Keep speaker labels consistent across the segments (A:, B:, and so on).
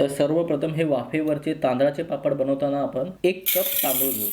A: तर सर्वप्रथम हे वाफेवरचे तांदळाचे पापड बनवताना आपण एक कप तांदूळ घेऊ.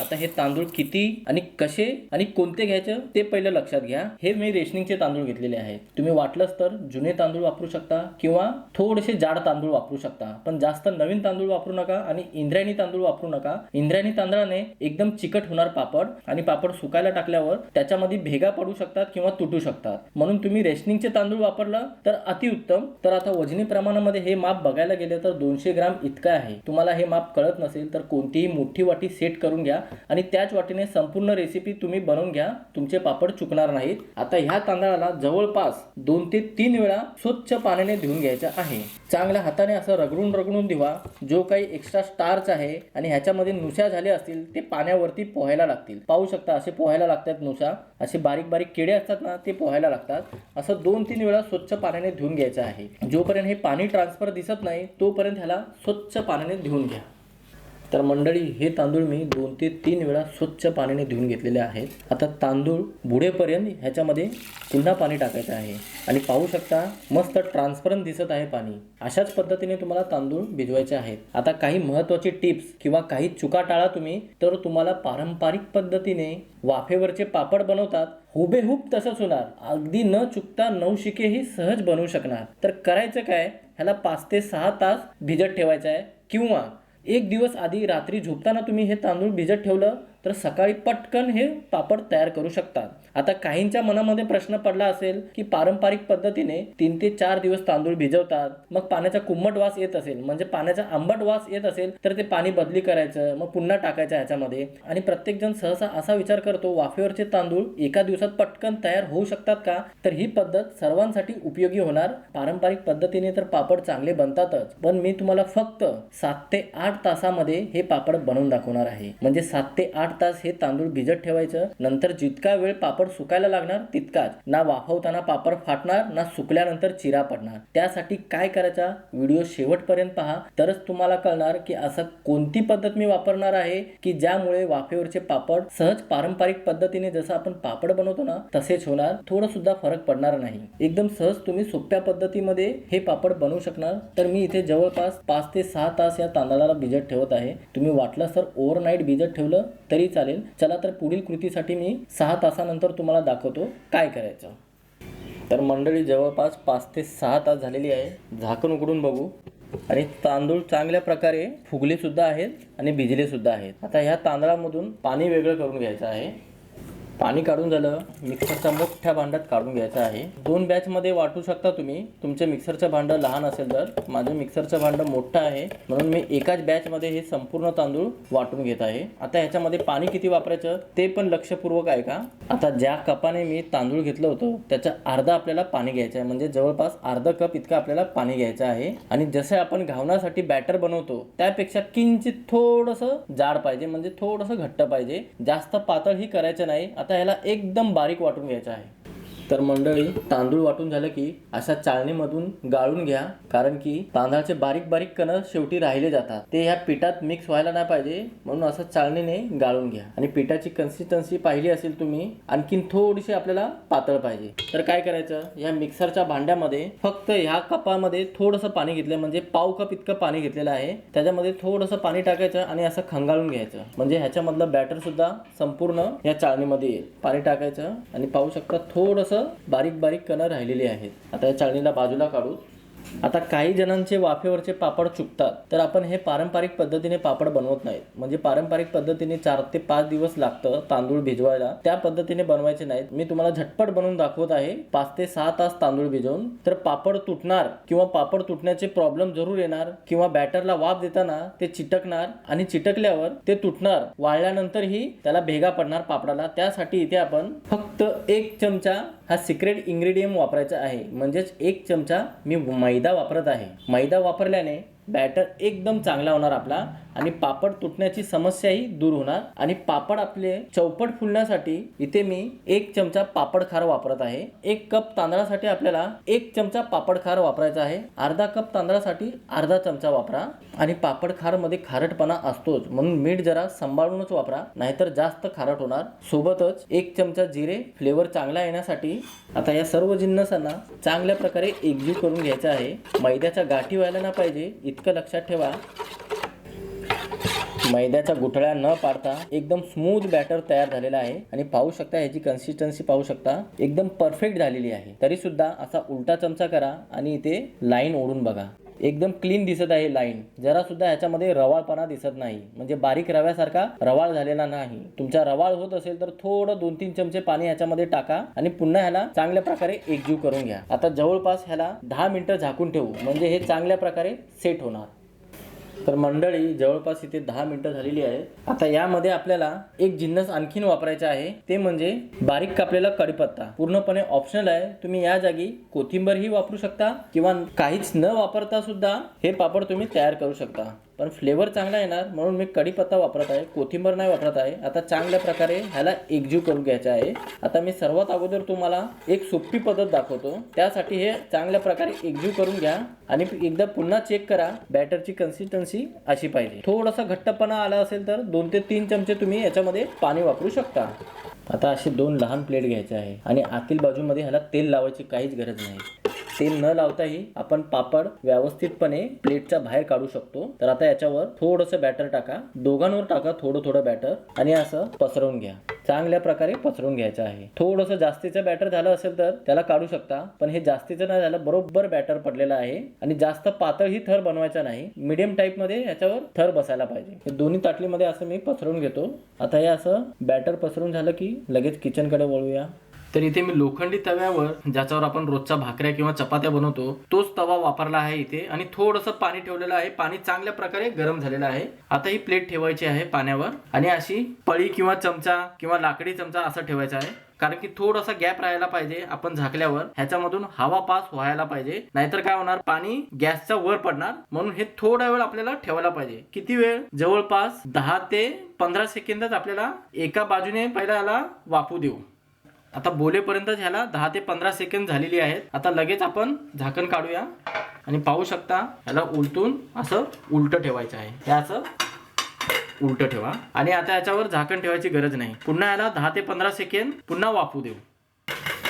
A: आता हे तांदूळ किती आणि कसे आणि कोणते घ्यायचं ते पहिलं लक्षात घ्या. हे मी रेशनिंगचे तांदूळ घेतलेले आहेत तुम्ही वाटलंच तर जुने तांदूळ वापरू शकता किंवा थोडेसे जाड तांदूळ वापरू शकता. पण जास्त नवीन तांदूळ वापरू नका आणि इंद्रायणी तांदूळ वापरू नका. इंद्रायणी तांदळाने एकदम चिकट होणार पापड आणि पापड सुकायला टाकल्यावर त्याच्यामध्ये भेगा पडू शकतात किंवा तुटू शकतात. म्हणून तुम्ही रेशनिंगचे तांदूळ वापरलं तर अतिउत्तम. तर आता वजनी प्रमाणामध्ये हे माप बघायला गेलं तर दोनशे ग्राम इतकं आहे. तुम्हाला हे माप कळत नसेल तर कोणतीही मोठी वाटी सेट करून घ्या. आणि त्याच वाटीने संपूर्ण रेसिपी तुम्ही बनवून घ्या. तुमचे पापड चुकणार नाहीत. आता ह्या तांदळाला जवळपास दोन ते तीन वेळा स्वच्छ पाण्याने धुवून घ्यायचा आहे. चांगल्या हाताने असं रगडून रगडून धुवा. जो काही एक्स्ट्रा स्टार्च आहे आणि ह्याच्यामध्ये नुस्या झाले असतील ते पाण्यावरती पोहायला लागतील. पाहू शकता असे पोहायला लागतात नुसा. असे बारीक बारीक किडे असतात ना ते पोहायला लागतात. असं दोन तीन वेळा स्वच्छ पाण्याने धुवून घ्यायचं आहे. जोपर्यंत हे पाणी ट्रान्सफर दिसत नाही तोपर्यंत ह्याला स्वच्छ पाण्याने धुवून घ्या. तर मंडळी हे तांदूळ मी दोन ते तीन वेळा स्वच्छ पाण्याने धुवून घेतलेले आहेत. आता तांदूळ बुडेपर्यंत ह्याच्यामध्ये पुन्हा पाणी टाकायचं आहे. आणि पाहू शकता मस्त ट्रान्सपरंट दिसत आहे पाणी. अशाच पद्धतीने तुम्हाला तांदूळ भिजवायचे आहेत. आता काही महत्त्वाचे टिप्स किंवा काही चुका टाळा तुम्ही तर तुम्हाला पारंपरिक पद्धतीने वाफेवरचे पापड बनवतात. हुबेहूब तसंच होणार. अगदी न चुकता नवशिकेही सहज बनवू शकणार. तर करायचं काय? ह्याला पाच ते सहा तास भिजत ठेवायचं आहे. किंवा एक दिवस आधी रात्री झोपताना तुम्ही हे तांदूळ भिजत ठेवलं तर सकाळी पटकन हे पापड तयार करू शकतात. आता काहींच्या मनामध्ये प्रश्न पडला असेल की पारंपरिक पद्धतीने तीन ते चार दिवस तांदूळ भिजवतात मग पाण्याचा कुंबट वास येत असेल म्हणजे पाण्याचा आंबट वास येत असेल तर ते पाणी बदली करायचं मग पुन्हा टाकायचं ह्याच्यामध्ये. आणि प्रत्येक जण सहसा असा विचार करतो वाफेवरचे तांदूळ एका दिवसात पटकन तयार होऊ शकतात का? तर ही पद्धत सर्वांसाठी उपयोगी होणार. पारंपरिक पद्धतीने तर पापड चांगले बनतातच पण मी तुम्हाला फक्त सात ते आठ तासामध्ये हे पापड बनवून दाखवणार आहे. म्हणजे सात ते आठ तास हे तांदूळ भिजत ठेवायचं नंतर जितका वेळ पापड पापड सुकायला लागणार तितकाच. ना वाफवताना पापड फाटणार ना सुकल्यानंतर चिरा पडणार. त्यासाठी काय करायचा? व्हिडिओ शेवटपर्यंत पहा. तरच तुम्हाला कळणार की असं कोणती पद्धत मी वापरणार आहे की ज्यामुळे वाफेवरचे पापड सहज पारंपरिक पद्धतीने जसं आपण पापड बनवतो ना तसेच होणार. थोडं सुद्धा फरक पडणार नाही. एकदम सहज तुम्ही सोप्या पद्धतीमध्ये हे पापड बनवू शकणार. तर मी इथे जवळपास पाच ते सहा तास या तांदळाला भिजत ठेवत आहे. तुम्ही वाटलं तर ओव्हरनाईट भिजत ठेवलं तरी चालेल. चला तर पुढील कृतीसाठी मी सहा तासानंतर तुम्हाला दाखवतो काय करायचं. तर मंडळी जवळपास पाच ते सहा तास झालेली आहे. झाकण उघडून बघू. आणि तांदूळ चांगल्या प्रकारे फुगले सुद्धा आहेत आणि भिजले सुद्धा आहेत. आता ह्या तांदळामधून पाणी वेगळं करून घ्यायचं आहे. पाणी काढून झालं मिक्सरच्या मोठ्या भांड्यात काढून घ्यायचं आहे. दोन बॅचमध्ये वाटू शकता तुम्ही. तुमचे मिक्सरचं भांडं लहान असेल तर. माझं मिक्सरचं भांडं मोठं आहे. म्हणून मी एकाच बॅचमध्ये हे संपूर्ण तांदूळ वाटून घेत आहे. आता ह्याच्यामध्ये पाणी किती वापरायचं ते पण लक्षपूर्वक आहे का आता ज्या कपाने मी तांदूळ घेतलं होतं त्याच्या अर्धा आपल्याला पाणी घ्यायचं आहे. म्हणजे जवळपास अर्धा कप इतकं आपल्याला पाणी घ्यायचं आहे. आणि जसं आपण घावण्यासाठी बॅटर बनवतो त्यापेक्षा किंचित थोडंसं जाड पाहिजे. म्हणजे थोडंसं घट्ट पाहिजे. जास्त पातळ ही करायचं नाही. आता ह्याला एकदम बारीक वाटून घ्यायचं आहे. तर मंडळी तांदूळ वाटून झालं की अशा चाळणीमधून गाळून घ्या कारण की तांदळाचे बारीक बारीक कण शेवटी राहिले जातात. ते ह्या पिठात मिक्स व्हायला नाही पाहिजे म्हणून असं चाळणीने गाळून घ्या. आणि पिठाची कन्सिस्टन्सी पाहिली असेल तुम्ही आणखीन थोडीशी आपल्याला पातळ पाहिजे. तर काय करायचं? या मिक्सरच्या भांड्यामध्ये फक्त ह्या कपामध्ये थोडंसं पाणी घेतलं म्हणजे पाव कप इतकं पाणी घेतलेलं आहे. त्याच्यामध्ये थोडंसं पाणी टाकायचं आणि असं खंगाळून घ्यायचं. म्हणजे ह्याच्यामधलं बॅटर सुद्धा संपूर्ण या चाळणीमध्ये येईल. पाणी टाकायचं आणि पाहू शकता थोडंसं बारीक बारीक कणं राहिलेली आहेत. आता या चाळणीला बाजूला काढू. आता काही जणांचे वाफेवरचे पापड चुकतात तर आपण हे पारंपरिक पद्धतीने पापड बनवत नाहीत. म्हणजे पारंपरिक पद्धतीने चार ते पाच दिवस लागतं तांदूळ भिजवायला. त्या पद्धतीने बनवायचे नाहीत. मी तुम्हाला झटपट बनवून दाखवत आहे पाच ते सहा तास तांदूळ भिजवून. तर पापड तुटणार किंवा पापड तुटण्याचे प्रॉब्लेम जरूर येणार किंवा बॅटरला वाफ देताना ते चिटकणार आणि चिटकल्यावर ते तुटणार. वाळल्यानंतरही त्याला भेगा पडणार पापडाला. त्यासाठी इथे आपण फक्त एक चमचा हा सिक्रेट इन्ग्रेडियंट वापरायचा आहे. म्हणजेच एक चमचा मी मैदा वापरत आहे. मैदा वापरल्याने बॅटर एकदम चांगला होणार आपला. आणि पापड तुटण्याची समस्याही दूर होणार. आणि पापड आपले चौपट फुलण्यासाठी इथे मी एक चमचा पापड खार वापरत आहे. एक कप तांदळासाठी आपल्याला एक चमचा पापड खार वापरायचा आहे. अर्धा कप तांदळासाठी अर्धा चमचा वापरा. आणि पापड खारमध्ये खारटपणा असतोच. म्हणून मीठ जरा सांभाळूनच वापरा. नाहीतर जास्त खारट होणार. सोबतच एक चमचा जिरे. फ्लेवर चांगला येण्यासाठी आता या सर्व जिन्नसांना चांगल्या प्रकारे एकजीव करून घ्यायचा आहे. मैद्याच्या गाठी व्हायला ना पाहिजे. इतकं लक्षात ठेवा. मैद्याच्या गुठळ्या न पाडता एकदम स्मूथ बॅटर तयार झालेला आहे. आणि पाहू शकता ह्याची कन्सिस्टन्सी पाहू शकता एकदम परफेक्ट झालेली आहे. तरी सुद्धा असा उलटा चमचा करा आणि इथे लाईन ओढून बघा. एकदम क्लीन दिसत आहे लाईन जरा सुद्धा ह्याच्यामध्ये रवाळपणा दिसत नाही. म्हणजे बारीक रव्यासारखा रवाळ झालेला नाही. तुमचा रवाळ होत असेल तर थोडं दोन तीन चमचे पाणी ह्याच्यामध्ये टाका आणि पुन्हा ह्याला चांगल्या प्रकारे एकजीव करून घ्या. आता जवळपास ह्याला दहा मिनिटं झाकून ठेवू. म्हणजे हे चांगल्या प्रकारे सेट होणार. तर मंडळी जवळपास इथे दहा मिनिटं झालेली आहेत. आता यामध्ये आपल्याला एक जिन्नस आणखीन वापरायचा आहे. ते म्हणजे बारीक कापलेला कढीपत्ता. पूर्णपणे ऑप्शनल आहे. तुम्ही या जागी कोथिंबरही वापरू शकता किंवा काहीच न वापरता सुद्धा हे पापड तुम्ही तयार करू शकता. पण फ्लेवर चांगला येणार म्हणून मी कढीपत्ता वापरत आहे. कोथिंबर नाही वापरत आहे. आता चांगल्या प्रकारे ह्याला एकजीव करून घ्यायचा आहे. आता मी सर्वात अगोदर तुम्हाला एक सोपी पद्धत दाखवतो. त्यासाठी हे चांगल्या प्रकारे एकजीव करून घ्या आणि एकदा पुन्हा चेक करा. बॅटरची कन्सिस्टन्सी अशी पाहिजे. थोडासा घट्टपणा आला असेल तर दोन ते तीन चमचे तुम्ही याच्यामध्ये पाणी वापरू शकता. आता अशी दोन लहान प्लेट घ्यायचे आहे. आणि आतील बाजूमध्ये ह्याला तेल लावायची काहीच गरज नाही. तेल न लावताही आपण पापड व्यवस्थितपणे प्लेटच्या बाहेर काढू शकतो. तर आता याच्यावर थोडंसं बॅटर टाका. दोघांवर टाका थोडं थोडं बॅटर आणि असं पसरवून घ्या. चांगल्या प्रकारे पसरून घ्यायचं आहे. थोडंसं जास्तीचं बॅटर झालं असेल तर त्याला काढू शकता. पण हे जास्तीचं नाही झालं बरोबर बॅटर पडलेलं आहे. आणि जास्त पातळही थर बनवायचा नाही. मीडियम टाईपमध्ये याच्यावर थर बसायला पाहिजे. हे दोन्ही ताटलीमध्ये असं मी पसरून घेतो. आता हे असं बॅटर पसरून झालं की लगेच किचनकडे वळूया. तर इथे मी लोखंडी तव्यावर ज्याच्यावर आपण रोजच्या भाकऱ्या किंवा चपात्या बनवतो तोच तवा वापरला आहे इथे. आणि थोडंसं पाणी ठेवलेलं आहे. पाणी चांगल्या प्रकारे गरम झालेलं आहे. आता ही प्लेट ठेवायची आहे पाण्यावर. आणि अशी पळी किंवा चमचा किंवा लाकडी चमचा असा ठेवायचा आहे. कारण की थोडासा गॅप राहायला पाहिजे आपण झाकल्यावर. ह्याच्यामधून हवा पास व्हायला पाहिजे. नाहीतर काय होणार? पाणी गॅसच्या वर पडणार. म्हणून हे थोडा वेळ आपल्याला ठेवायला पाहिजे. किती वेळ? जवळपास दहा ते पंधरा सेकंदच आपल्याला एका बाजूने पहिला याला वाफू देऊ. आता बोलेपर्यंत ह्याला दहा ते पंधरा सेकंद झालेली आहेत. आता लगेच आपण झाकण काढूया. आणि पाहू शकता ह्याला उलटून असं उलट ठेवायचं आहे. हे असं उलट ठेवा. आणि आता याच्यावर झाकण ठेवायची गरज नाही. पुन्हा याला दहा ते पंधरा सेकंद पुन्हा वाफू देऊ.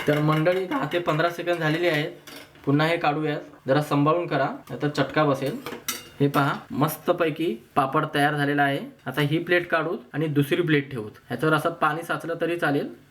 A: तर मंडळी दहा ते पंधरा सेकंद झालेली आहेत. पुन्हा हे काढूयात. जरा सांभाळून करा नाहीतर चटका बसेल. हे पहा मस्तपैकी पापड तयार झालेला आहे. आता ही प्लेट काढूत आणि दुसरी प्लेट ठेवूत. ह्याच्यावर असं पाणी साचलं तरी चालेल.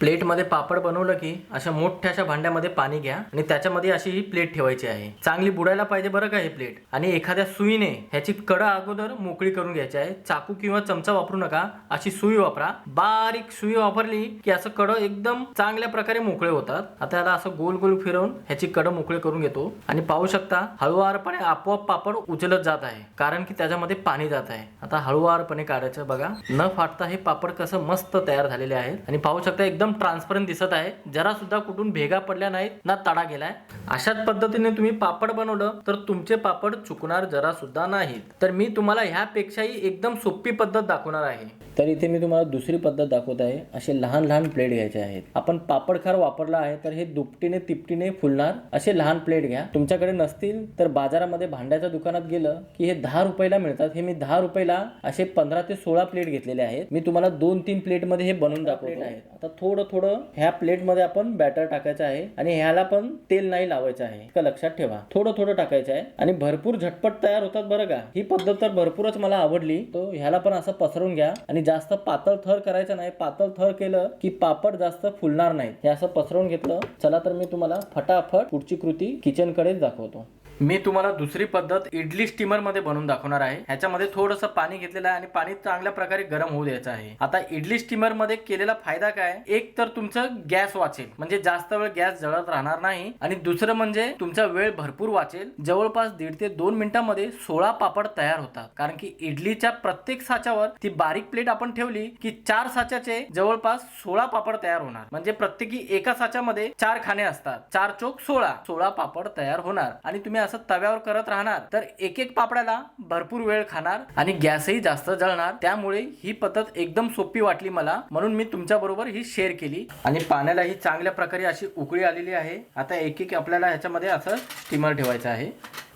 A: प्लेटमध्ये पापड बनवलं की अशा मोठ्या अशा भांड्यामध्ये पाणी घ्या आणि त्याच्यामध्ये अशी ही प्लेट ठेवायची आहे. चांगली बुडायला पाहिजे बरं का ही प्लेट. आणि एखाद्या सुईने ह्याची कडा अगोदर मोकळी करून घ्यायची आहे. चाकू किंवा चमचा वापरू नका अशी सुई वापरा. बारीक सुई वापरली की असं कडं एकदम चांगल्या प्रकारे मोकळे होतात. आता याला असं गोल गोल फिरवून ह्याची कडं मोकळे करून घेतो. आणि पाहू शकता हळूवारपणे आपोआप पापड उचलत जात आहे कारण की त्याच्यामध्ये पाणी जात आहे. आता हळूवारपणे काढायचं बघा. न फाटता हे पापड कसं मस्त तयार झालेले आहेत. आणि पाहू शकता एकदम ट्रान्सपरंट दिसत आहे. जरा सुद्धा कुठून भेगा पडल्या नाहीत ना तडा गेलाय. अशाच पद्धतीने तुम्ही पापड बनवलं तर तुमचे पापड चुकणार जरा सुद्धा नाहीत. तर मी तुम्हाला ह्यापेक्षाही एकदम सोपी पद्धत दाखवणार आहे. तर इथे मी तुम्हाला दुसरी पद्धत दाखवत आहे. असे लहान लहान प्लेट घ्यायचे आहेत. आपण पापड खार वापरला आहे तर हे दुपटीने तिपटीने फुलणार. असे लहान प्लेट घ्या. तुमच्याकडे नसतील तर बाजारामध्ये भांड्याच्या दुकानात गेलं की हे दहा रुपयाला मिळतात. हे मी दहा रुपयाला असे पंधरा ते सोळा प्लेट घेतलेले आहेत. मी तुम्हाला दोन तीन प्लेटमध्ये हे बनवून दाखवत. आहे आता थोडं थोडं ह्या प्लेटमध्ये आपण बॅटर टाकायचं आहे आणि ह्याला पण तेल नाही लावायचं आहे. का लक्षात ठेवा. थोडं थोडं टाकायचं आहे आणि भरपूर झटपट तयार होतात बरं का? ही पद्धत तर भरपूरच मला आवडली. तो ह्याला पण असं पसरून घ्या आणि जास्त पातळ थर करायचं नाही पातळ थर केलं की पापड जास्त फुलणार नाही हे असं पसरवून घेतलं. चला तर मी तुम्हाला फटाफट पुढची कृती किचनकडेच दाखवतो. मी तुम्हाला दुसरी पद्धत इडली स्टीमरमध्ये बनवून दाखवणार आहे. ह्याच्यामध्ये थोडंसं पाणी घेतलेलं आहे आणि पाणी चांगल्या प्रकारे गरम होऊ द्यायचं आहे. आता इडली स्टीमरमध्ये केलेला फायदा काय? एक तर तुमचं गॅस वाचेल. म्हणजे जास्त वेळ गॅस जळत राहणार नाही. आणि दुसरं म्हणजे तुमचा वेळ भरपूर वाचेल. जवळपास दीड ते दोन मिनिटांमध्ये सोळा पापड तयार होतात. कारण की इडलीच्या प्रत्येक साच्यावर ती बारीक प्लेट आपण ठेवली की चार साच्याचे जवळपास सोळा पापड तयार होणार. म्हणजे प्रत्येकी एका साच्यामध्ये चार खाणे असतात. चार चोक सोळा. सोळा पापड तयार होणार. आणि तुम्ही असं तव्यावर करत राहणार तर एक एक पापड्याला भरपूर वेळ खाणार आणि गॅसही जास्त जळणार. त्यामुळे ही पद्धत एकदम सोपी वाटली मला. म्हणून मी तुमच्या बरोबर ही शेअर केली. आणि पाण्याला ही चांगल्या प्रकारे अशी उकळी आलेली आहे. आता एक एक आपल्याला ह्याच्यामध्ये असं स्टीमर ठेवायचं आहे.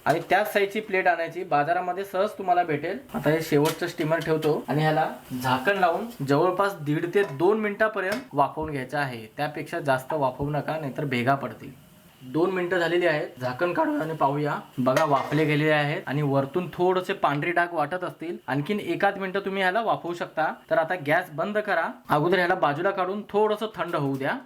A: आणि त्याच साईजची प्लेट आणायची. बाजारामध्ये सहज तुम्हाला भेटेल. आता हे शेवटचं स्टीमर ठेवतो. आणि ह्याला झाकण लावून जवळपास दीड ते दोन मिनिटापर्यंत वाफवून घ्यायचं आहे. त्यापेक्षा जास्त वाफवू नका नाहीतर भेगा पडतील. दोन मिनिटं झालेली आहेत. झाकण काढूया आणि पाहूया. बघा वाफले गेलेले आहेत आणि वरतून थोडेसे पांढरे डाग वाटत असतील. आणखीन एकाच मिनिटं तुम्ही ह्याला वाफवू शकता. तर आता गॅस बंद करा. अगोदर ह्याला बाजूला काढून थोडंसं थंड होऊ द्या.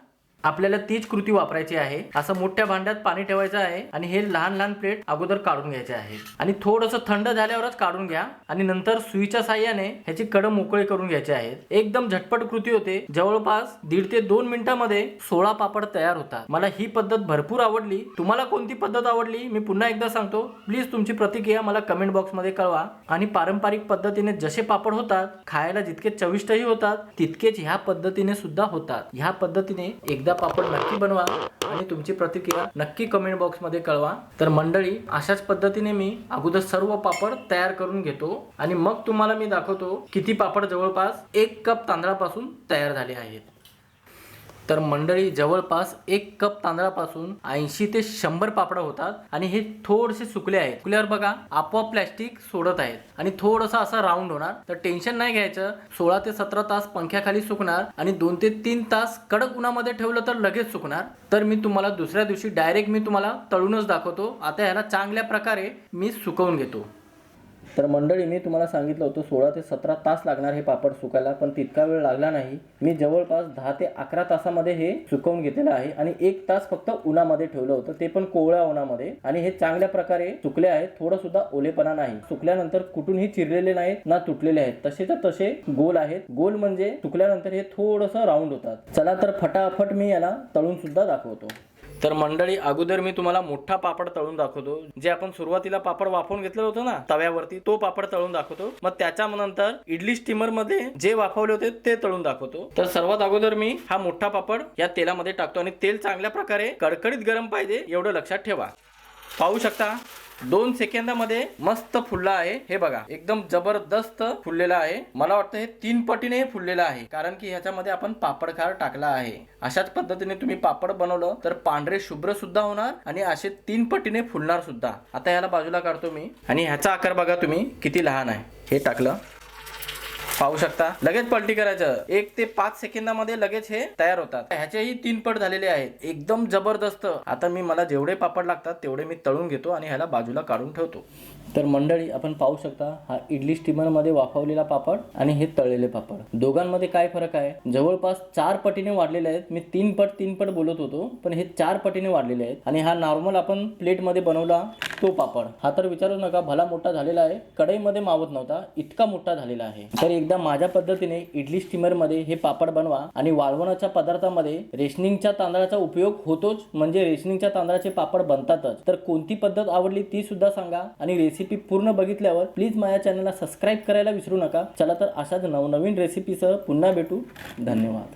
A: आपल्याला तीच कृती वापरायची आहे. असं मोठ्या भांड्यात पाणी ठेवायचं आहे आणि हे लहान लहान प्लेट अगोदर काढून घ्यायचे आहे. आणि थोडंसं थंड झाल्यावरच काढून घ्या आणि नंतर सुईच्या साह्याने ह्याची कडं मोकळे करून घ्यायचे आहेत. एकदम झटपट कृती होते. जवळपास दीड ते दोन मिनिटांमध्ये सोळा पापड तयार होतात. मला ही पद्धत भरपूर आवडली. तुम्हाला कोणती पद्धत आवडली? मी पुन्हा एकदा सांगतो. प्लीज तुमची प्रतिक्रिया मला कमेंट बॉक्समध्ये कळवा. आणि पारंपरिक पद्धतीने जसे पापड होतात खायला जितके चविष्टही होतात तितकेच ह्या पद्धतीने सुद्धा होतात. ह्या पद्धतीने एकदा पापड नक्की बनवा आणि तुमची प्रतिक्रिया नक्की कमेंट बॉक्समध्ये कळवा. तर मंडळी अशाच पद्धतीने मी अगोदर सर्व पापड तयार करून घेतो आणि मग तुम्हाला मी दाखवतो किती पापड जवळपास एक कप तांदळापासून तयार झाले आहेत. तर मंडळी जवळपास एक कप तांदळापासून ऐंशी ते शंभर पापड होतात आणि हे थोडेसे सुकले आहेत. सुकल्यावर बघा आपोआप प्लॅस्टिक सोडत आहेत. आणि थोडंसं असं राऊंड होणार. तर टेन्शन नाही घ्यायचं. सोळा ते सतरा तास पंख्याखाली सुकणार आणि दोन ते तीन तास कडक उन्हामध्ये ठेवलं तर लगेच सुकणार. तर मी तुम्हाला दुसऱ्या दिवशी डायरेक्ट मी तुम्हाला तळूनच दाखवतो. आता ह्याला चांगल्या प्रकारे मी सुकवून घेतो. तर मंडळी मी तुम्हाला सांगितलं होतं सोळा ते सतरा तास लागणार हे पापड सुकायला पण तितका वेळ लागला नाही. मी जवळपास दहा ते अकरा तासामध्ये हे सुकवून घेतलेलं आहे आणि एक तास फक्त उन्हामध्ये ठेवलं होतं. ते पण कोवळ्या उन्हामध्ये. आणि हे चांगल्या प्रकारे सुकले आहेत. थोडं सुद्धा ओलेपणा नाही. सुकल्यानंतर कुठूनही चिरलेले नाहीत ना तुटलेले आहेत. तसेच तसे गोल आहेत. गोल म्हणजे सुकल्यानंतर हे थोडंसं राऊंड होतात. चला तर फटाफट मी याला तळून सुद्धा दाखवतो. तर मंडळी अगोदर मी तुम्हाला मोठा पापड तळून दाखवतो. जे आपण सुरुवातीला पापड वाफवून घेतलं होतं ना तव्यावरती तो पापड तळून दाखवतो. मग त्याच्या नंतर इडली स्टीमरमध्ये जे वाफवले होते ते तळून दाखवतो. तर सर्वात अगोदर मी हा मोठा पापड या तेलामध्ये टाकतो आणि तेल चांगल्या प्रकारे कडकडीत गरम पाहिजे एवढं लक्षात ठेवा. पाहू शकता? दोन सेकंदामध्ये मस्त फुलला आहे. हे बघा एकदम जबरदस्त फुललेला आहे. मला वाटतं हे तीन पटीने हे फुललेलं आहे कारण की ह्याच्यामध्ये आपण पापड खार टाकला आहे. अशाच पद्धतीने तुम्ही पापड बनवलं तर पांढरे शुभ्र सुद्धा होणार आणि असे तीन पटीने फुलणार सुद्धा. आता ह्याला बाजूला काढतो मी. आणि ह्याचा आकार बघा तुम्ही किती लहान आहे. हे टाकलं. पाहू शकता. लगेच पलटी करायचं. एक ते पाच सेकंदामध्ये लगेच हे तयार होतात. ह्याचेही तीन पट झालेले आहेत. एकदम जबरदस्त. आता मी मला जेवढे पापड लागतात तेवढे मी तळून घेतो आणि ह्याला बाजूला काढून ठेवतो. तर मंडळी आपण पाहू शकता हा इडली स्टीमरमध्ये वाफवलेला पापड आणि हे तळलेले पापड. दोघांमध्ये काय फरक आहे? जवळपास चार पटीने वाढलेले आहेत. मी तीन पट तीन पट बोलत होतो पण हे चार पटीने वाढलेले आहेत. आणि हा नॉर्मल आपण प्लेटमध्ये बनवला. तो पापड. हा तर विचारू नका भला मोठा झालेला आहे. कढईमध्ये मावत नव्हता इतका मोठा झालेला आहे. तर एकदा माझ्या पद्धतीने इडली स्टीमरमध्ये हे पापड बनवा आणि वाळवणाच्या पदार्थामध्ये रेशनिंगच्या तांदळाचा उपयोग होतोच म्हणजे रेशनिंगच्या तांदळाचे पापड बनतातच. तर कोणती पद्धत आवडली ती सुद्धा सांगा आणि रेसिपी पूर्ण बघितल्यावर प्लीज माझ्या चॅनलला सबस्क्राईब करायला विसरू नका. चला तर अशाच नवनवीन रेसिपीसह पुन्हा भेटू. धन्यवाद.